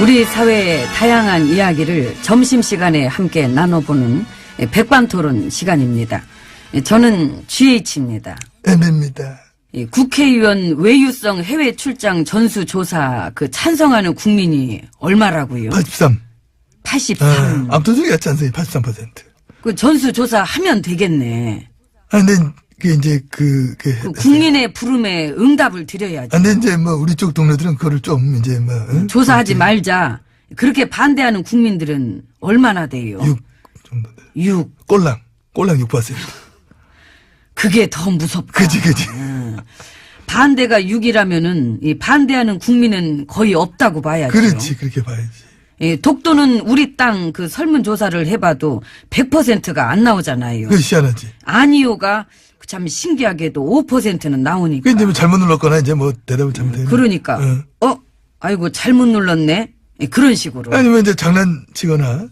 우리 사회의 다양한 이야기를 점심시간에 함께 나눠보는 백반토론 시간입니다. 저는 GH입니다. M입니다. 국회의원 외유성 해외 출장 전수조사 그 찬성하는 국민이 얼마라고요? 83. 83. 아, 압도적이야, 찬성이 83%. 그 전수조사 하면 되겠네. 아, 근데, 그, 이제, 그, 그. 그 국민의 부름에 응답을 드려야죠. 아, 근데 이제 뭐, 우리 쪽 동료들은 그거를 좀, 이제 뭐. 응? 조사하지 말자. 그렇게 반대하는 국민들은 얼마나 돼요? 6 정도. 돼. 6. 꼴랑. 꼴랑 6%. 그게 더 무섭다. 그지, 그지. 반대가 6이라면은 이 반대하는 국민은 거의 없다고 봐야죠. 그렇지, 그렇게 봐야지. 예, 독도는 우리 땅 그 설문조사를 해봐도 100%가 안 나오잖아요. 그게 희한하지. 아니요가 참 신기하게도 5%는 나오니까. 그 이제 뭐 잘못 눌렀거나 이제 뭐 대답을 잘못했나. 그러니까 응. 어 아이고 잘못 눌렀네 예, 그런 식으로. 아니면 이제 장난치거나,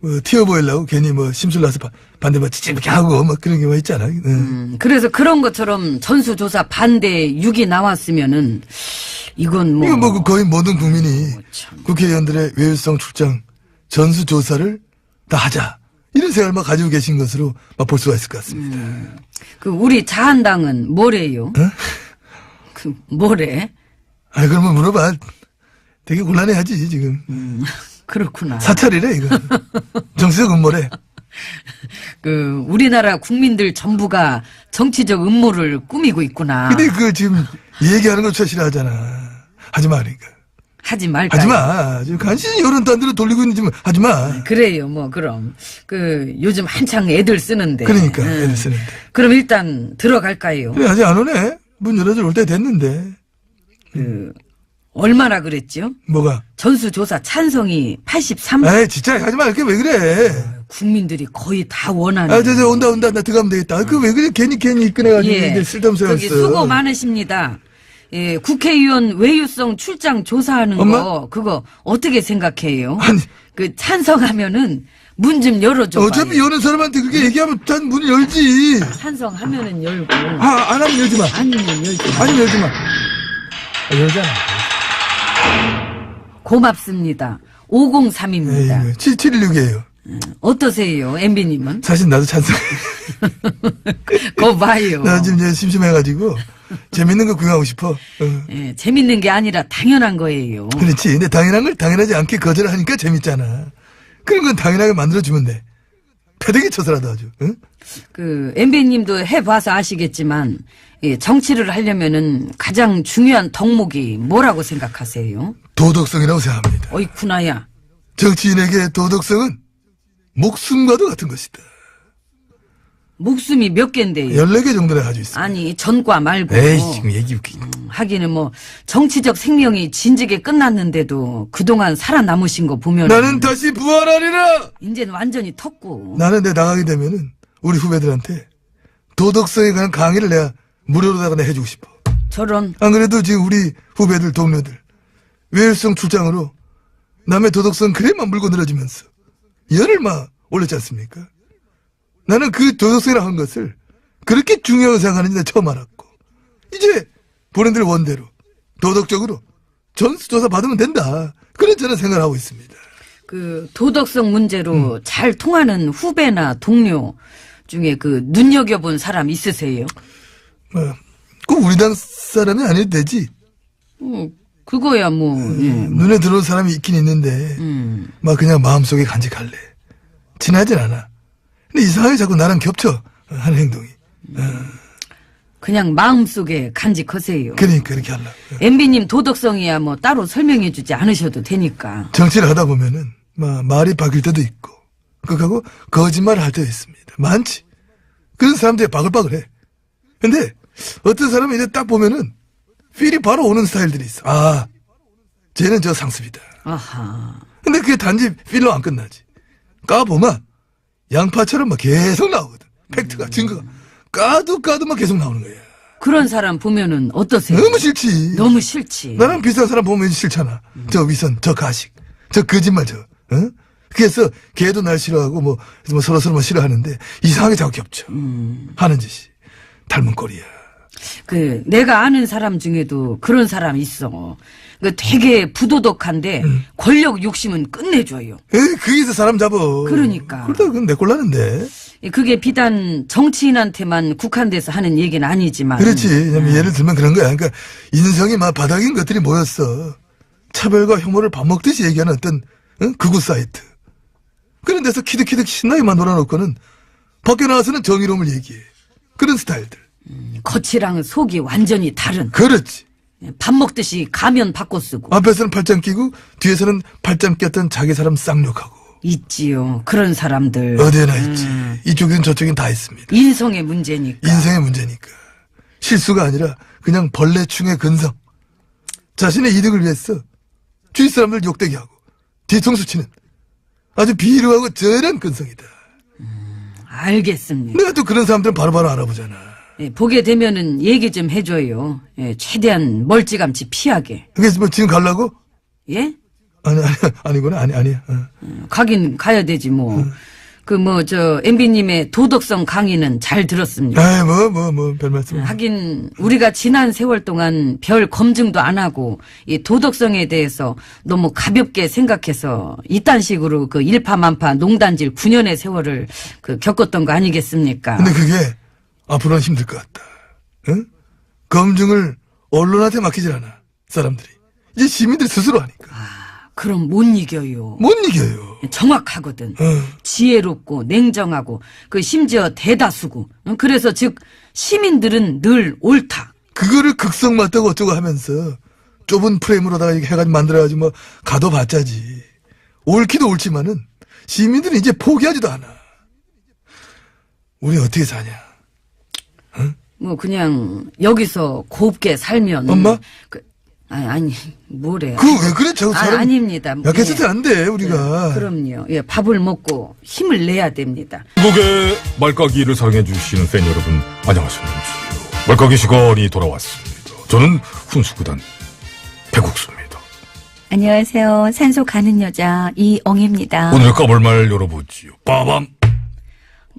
뭐, 튀어 보이려고 괜히 뭐, 심술 나서 바- 반대 뭐, 찌찌게 하고, 뭐, 그런 경우가 있잖아. 응. 음, 그래서 그런 것처럼 전수조사 반대 6이 나왔으면은 이건 뭐. 이거 뭐, 그 거의 모든 국민이 참. 국회의원들의 외유성 출장 전수조사를 다 하자. 이런 생각만 가지고 계신 것으로 막볼 수가 있을 것 같습니다. 그 우리 자한당은 뭐래요? 어? 그 뭐래? 아, 그러면 물어봐. 되게 곤란해하지, 지금. 그렇구나. 사찰이래, 이거. 정치적 음모래. 그 우리나라 국민들 전부가 정치적 음모를 꾸미고 있구나. 근데 그 지금 얘기하는 거 최신하잖아. 하지 마, 그러니까. 하지 말까. 하지 마. 지금 간신히 여론 딴 데로 돌리고 있는지 뭐 하지 마. 그래요, 뭐 그럼 그 요즘 한창 애들 쓰는데. 그러니까, 응. 애들 쓰는데. 그럼 일단 들어갈까요? 그래, 아직 안 오네? 문 열어줄 올 때 됐는데. 그 얼마나 그랬죠? 뭐가? 전수조사 찬성이 83. 에이, 진짜 하지 마. 이렇게 왜 그래? 국민들이 거의 다 원하는. 아, 저, 저, 온다, 온다. 나 들어가면 되겠다. 그 왜 그래? 괜히, 괜히 이끌어가지고 이게 쓸데없어. 예. 저기 수고 많으십니다. 예, 국회의원 외유성 출장 조사하는 엄마? 거 그거 어떻게 생각해요? 아니. 그 찬성하면은 문 좀 열어줘. 어차피 여는 사람한테 그렇게 얘기하면 단 문을 열지. 찬성하면은 열고 아, 안 하면 열지 마. 아니면 열지. 아니면 열지 마. 아, 열잖아. 고맙습니다. 503입니다. 에이구, 7716이에요. 어떠세요, 엠비님은? 사실 나도 찬성. 거 봐요. 나 지금 이제 심심해가지고 재밌는 거 구경하고 싶어. 어. 예, 재밌는 게 아니라 당연한 거예요. 그렇지. 근데 당연한 걸 당연하지 않게 거절하니까 재밌잖아. 그런 건 당연하게 만들어주면 돼. 패대기 쳐서라도 아주. 응? 그 엠비님도 해봐서 아시겠지만 예, 정치를 하려면은 가장 중요한 덕목이 뭐라고 생각하세요? 도덕성이라고 생각합니다. 어이쿠나야. 정치인에게 도덕성은 목숨과도 같은 것이다. 목숨이 몇 개인데요? 14개 정도나 가지고 있어. 아니 전과 말고 에이, 지금 얘기 웃기. 하기는 뭐 정치적 생명이 진즉에 끝났는데도 그동안 살아남으신 거 보면 나는 다시 부활하리라! 이제는 완전히 텄고 나는 내 나가게 되면은 우리 후배들한테 도덕성에 관한 강의를 내가 무료로다가 내 해주고 싶어. 저런 안 그래도 지금 우리 후배들, 동료들, 외일성 출장으로 남의 도덕성 그래만 물고 늘어지면서 열을 막 올렸지 않습니까? 나는 그 도덕성이라 한 것을 그렇게 중요하게 생각하는지 내가 처음 알았고, 이제 본인들 원대로 도덕적으로 전수조사 받으면 된다. 그런 저는 생각을 하고 있습니다. 그 도덕성 문제로 음. 잘 통하는 후배나 동료 중에 그 눈여겨본 사람 있으세요? 뭐, 꼭 우리 당 사람이 아니어도 되지. 어, 그거야 뭐 예. 눈에 들어온 사람이 있긴 있는데, 음. 막 그냥 마음속에 간직할래. 친하진 않아. 근데 이상하게 자꾸 나랑 겹쳐. 하는 행동이. 그냥 마음속에 간직하세요. 그러니까 이렇게 하려고. MB님 도덕성이야 뭐 따로 설명해주지 않으셔도 되니까. 정치를 하다 보면은, 막 말이 바뀔 때도 있고, 그하고 거짓말을 할 때도 있습니다. 많지. 그런 사람들이 바글바글해. 근데 어떤 사람은 이제 딱 보면은 필이 바로 오는 스타일들이 있어. 아, 쟤는 저 상습이다. 아하. 근데 그게 단지 필로 안 끝나지. 까보면 양파처럼 막 계속 나오거든. 팩트가, 증거가. 까도 까도 막 계속 나오는 거야. 그런 사람 보면은 어떠세요? 너무 싫지. 너무 싫지. 나랑 비슷한 사람 보면 싫잖아. 저 위선, 저 가식, 저 거짓말, 저, 어? 그래서 걔도 날 싫어하고 뭐, 뭐 서로 서로 뭐 싫어하는데 이상하게 자꾸 겹쳐. 하는 짓이. 닮은 꼴이야. 그 내가 아는 사람 중에도 그런 사람 있어. 그 되게 부도덕한데 권력 욕심은 끝내줘요. 에이, 거기서 사람 잡어. 그러니까. 그러다 그건 내 꼴나는데. 그게 비단 정치인한테만 국한돼서 하는 얘기는 아니지만. 그렇지. 왜냐면 예를 들면 그런 거야. 그러니까 인성이 막 바닥인 것들이 모였어. 차별과 혐오를 밥 먹듯이 얘기하는 어떤 응? 극우 사이트. 그런 데서 키득키득 신나게만 놀아놓고는 밖에 나와서는 정의로움을 얘기해. 그런 스타일들. 겉이랑 속이 완전히 다른. 그렇지. 밥 먹듯이 가면 바꿔 쓰고. 앞에서는 팔짱 끼고 뒤에서는 팔짱 꼈던 자기 사람 쌍욕하고. 있지요. 그런 사람들. 어디에나 있지. 이쪽엔 저쪽엔 다 있습니다. 인성의 문제니까. 인생의 문제니까. 실수가 아니라 그냥 벌레충의 근성. 자신의 이득을 위해서 주위 사람들 욕되게 하고 뒤통수 치는 아주 비루하고 저런 근성이다. 알겠습니다. 내가 또 그런 사람들은 바로바로 알아보잖아. 예, 보게 되면은 얘기 좀 해줘요. 예, 최대한 멀찌감치 피하게. 그래서 뭐 지금 갈라고? 예? 아니, 아니, 아니구나. 아니, 아니야. 어. 가긴 가야 되지 뭐. 그 뭐 저 MB님의 도덕성 강의는 잘 들었습니다. 아이, 뭐, 뭐, 뭐, 별 말씀. 하긴 우리가 지난 세월 동안 별 검증도 안 하고 이 도덕성에 대해서 너무 가볍게 생각해서 이딴 식으로 그 일파만파 농단질 9년의 세월을 그 겪었던 거 아니겠습니까? 근데 그게 앞으로는 힘들 것 같다. 응? 검증을 언론한테 맡기질 않아. 사람들이. 이제 시민들 스스로 하니까. 그럼 못 이겨요. 못 이겨요. 정확하거든. 어. 지혜롭고 냉정하고 그 심지어 대다수고. 응? 그래서 즉 시민들은 늘 옳다. 그거를 극성 맞다고 어쩌고 하면서 좁은 프레임으로다가 이렇게 해가지고 만들어가지고 뭐 가둬봤자지. 옳기도 옳지만은 시민들은 이제 포기하지도 않아. 우리 어떻게 사냐? 뭐 그냥 여기서 곱게 살면 엄마? 그, 아니 아니 뭐래? 그왜 그래? 저 아, 사람 아닙니다. 약해서도 예. 안 돼, 우리가. 그럼요. 예, 밥을 먹고 힘을 내야 됩니다. 한국의 말까기를 사랑해 주시는 팬 여러분, 안녕하셨는지요. 말까기 시간이 돌아왔습니다. 저는 훈수구단 배국수입니다. 안녕하세요. 산소 가는 여자 이엉입니다. 오늘의 까불말 열어보지요. 빠밤!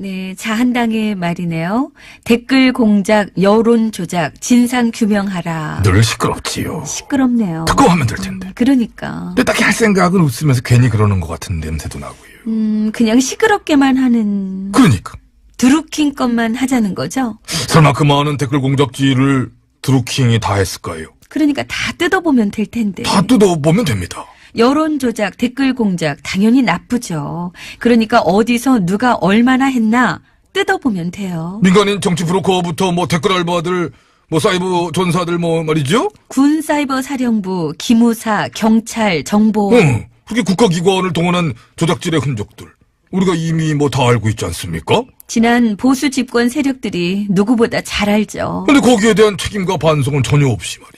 네, 자한당의 말이네요. 댓글 공작, 여론 조작, 진상 규명하라. 늘 시끄럽지요. 시끄럽네요. 듣고 하면 될 텐데. 그러니까. 근데 딱히 할 생각은 없으면서 괜히 그러는 것 같은 냄새도 나고요. 음, 그냥 시끄럽게만 하는 그러니까. 드루킹 것만 하자는 거죠? 설마 그 많은 댓글 공작지를 드루킹이 다 했을까요? 그러니까 다 뜯어보면 될 텐데. 다 뜯어보면 됩니다. 여론 조작, 댓글 공작 당연히 나쁘죠. 그러니까 어디서 누가 얼마나 했나 뜯어보면 돼요. 민간인 정치 브로커부터 뭐 댓글 알바들, 뭐 사이버 전사들 뭐 말이죠? 군 사이버 사령부, 기무사, 경찰, 정보. 응. 그렇게 국가기관을 동원한 조작질의 흔적들. 우리가 이미 뭐 다 알고 있지 않습니까? 지난 보수 집권 세력들이 누구보다 잘 알죠. 근데 거기에 대한 책임과 반성은 전혀 없이 말이지.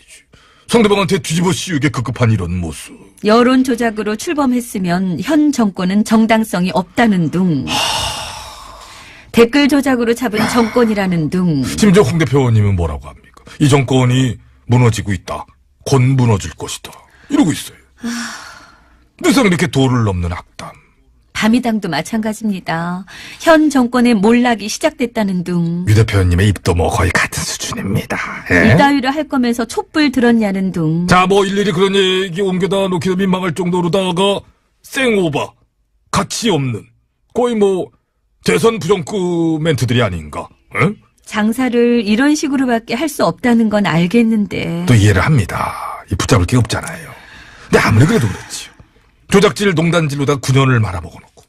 상대방한테 뒤집어 씌우게 급급한 이런 모습. 여론 조작으로 출범했으면 현 정권은 정당성이 없다는 둥. 댓글 조작으로 잡은 정권이라는 둥. 심지어 홍 대표님은 뭐라고 합니까? 이 정권이 무너지고 있다. 곧 무너질 것이다. 이러고 있어요. 늘상 이렇게 도를 넘는 악담. 밤이당도 마찬가지입니다. 현 정권의 몰락이 시작됐다는 둥. 유 대표님의 입도 뭐 거의 같은 수준입니다. 예? 이따위로 할 거면서 촛불 들었냐는 둥. 자, 뭐 일일이 그런 얘기 옮겨다 놓기도 민망할 정도로다가 생오바, 가치 없는 거의 뭐 대선 부정급 멘트들이 아닌가. 응? 장사를 이런 식으로밖에 할 수 없다는 건 알겠는데. 또 이해를 합니다. 이 붙잡을 게 없잖아요. 근데 아무리 그래도 그렇지요. 조작질 농단질로다 9년을 말아먹어놓고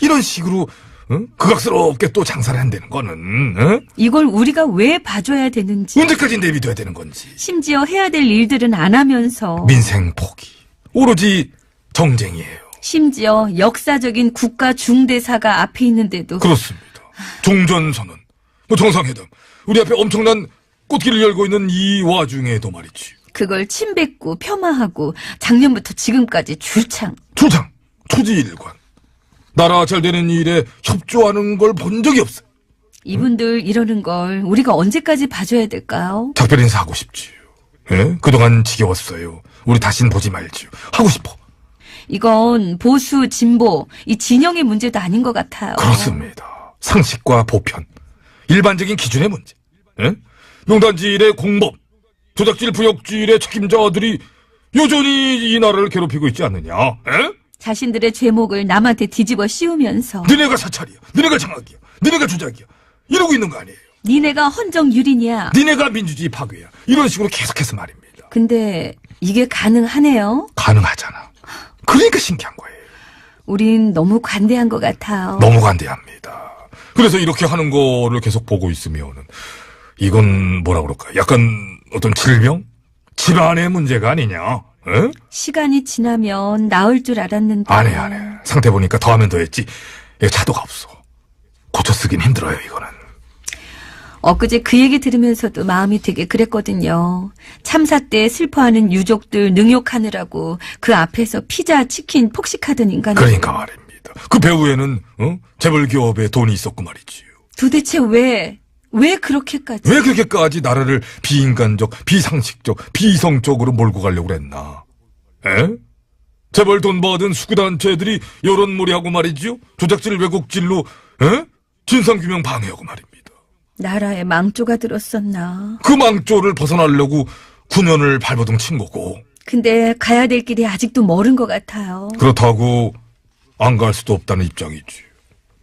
이런 식으로 응? 극악스럽게 또 장사를 한다는 거는 응? 이걸 우리가 왜 봐줘야 되는지. 언제까지 내비둬야 되는 건지 심지어 해야 될 일들은 안 하면서. 민생 포기 오로지 정쟁이에요. 심지어 역사적인 국가 중대사가 앞에 있는데도 그렇습니다. 종전선언, 뭐 정상회담, 우리 앞에 엄청난 꽃길을 열고 있는 이 와중에도 말이지. 그걸 침뱉고 폄하하고 작년부터 지금까지 줄창. 초장, 초지일관. 나라 잘 되는 일에 협조하는 걸 본 적이 없어요. 이분들 이러는 걸 우리가 언제까지 봐줘야 될까요? 작별 인사하고 싶지요. 예? 그동안 지겨웠어요. 우리 다신 보지 말지요. 하고 싶어. 이건 보수, 진보, 이 진영의 문제도 아닌 것 같아요. 그렇습니다. 상식과 보편. 일반적인 기준의 문제. 예? 농단질의 공범, 조작질 부역질의 책임자들이 여전히 이 나라를 괴롭히고 있지 않느냐? 에? 자신들의 죄목을 남한테 뒤집어 씌우면서 너네가 사찰이야, 너네가 장악이야, 너네가 조작이야. 이러고 있는 거 아니에요. 니네가 헌정유리냐? 니네가 민주주의 파괴야. 이런 식으로 계속해서 말입니다. 근데 이게 가능하네요. 가능하잖아. 그러니까 신기한 거예요. 우린 너무 관대한 것 같아요. 너무 관대합니다. 그래서 이렇게 하는 거를 계속 보고 있으면은 이건 뭐라 그럴까? 약간 어떤 질병? 집안의 문제가 아니냐? 에? 시간이 지나면 나을 줄 알았는데. 안 해, 안 해. 상태 보니까 더하면 더했지. 얘 차도가 없어. 고쳐 쓰긴 힘들어요, 이거는. 엊그제 그 얘기 들으면서도 마음이 되게 그랬거든요. 참사 때 슬퍼하는 유족들 능욕하느라고 그 앞에서 피자, 치킨 폭식하던 인간. 그러니까 말입니다. 그 배우에는, 어? 재벌 기업에 돈이 있었고 말이지요. 도대체 왜, 왜 그렇게까지? 왜 그렇게까지 나라를 비인간적, 비상식적, 비이성적으로 몰고 가려고 그랬나? 에? 재벌 돈 받은 수구단체들이 여론몰이하고 말이지요? 조작질 왜곡질로, 에? 진상규명 방해하고 말입니다. 나라에 망조가 들었었나. 그 망조를 벗어나려고 9년을 발버둥 친 거고. 근데 가야 될 길이 아직도 멀은 것 같아요. 그렇다고 안 갈 수도 없다는 입장이지.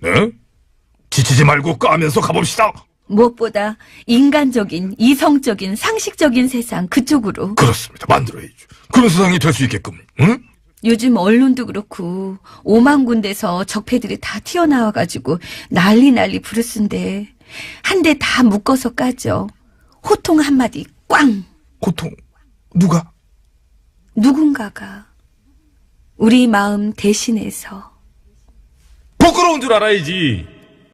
네? 지치지 말고 까면서 가봅시다. 무엇보다 인간적인, 이성적인, 상식적인 세상 그쪽으로. 그렇습니다. 만들어야죠. 그런 세상이 될 수 있게끔. 응? 요즘 언론도 그렇고 오만 군데서 적폐들이 다 튀어나와가지고 난리 난리 부르스인데 한 대 다 묶어서 까죠. 호통 한마디 꽝! 고통 누가? 누군가가 우리 마음 대신해서 부끄러운 줄 알아야지.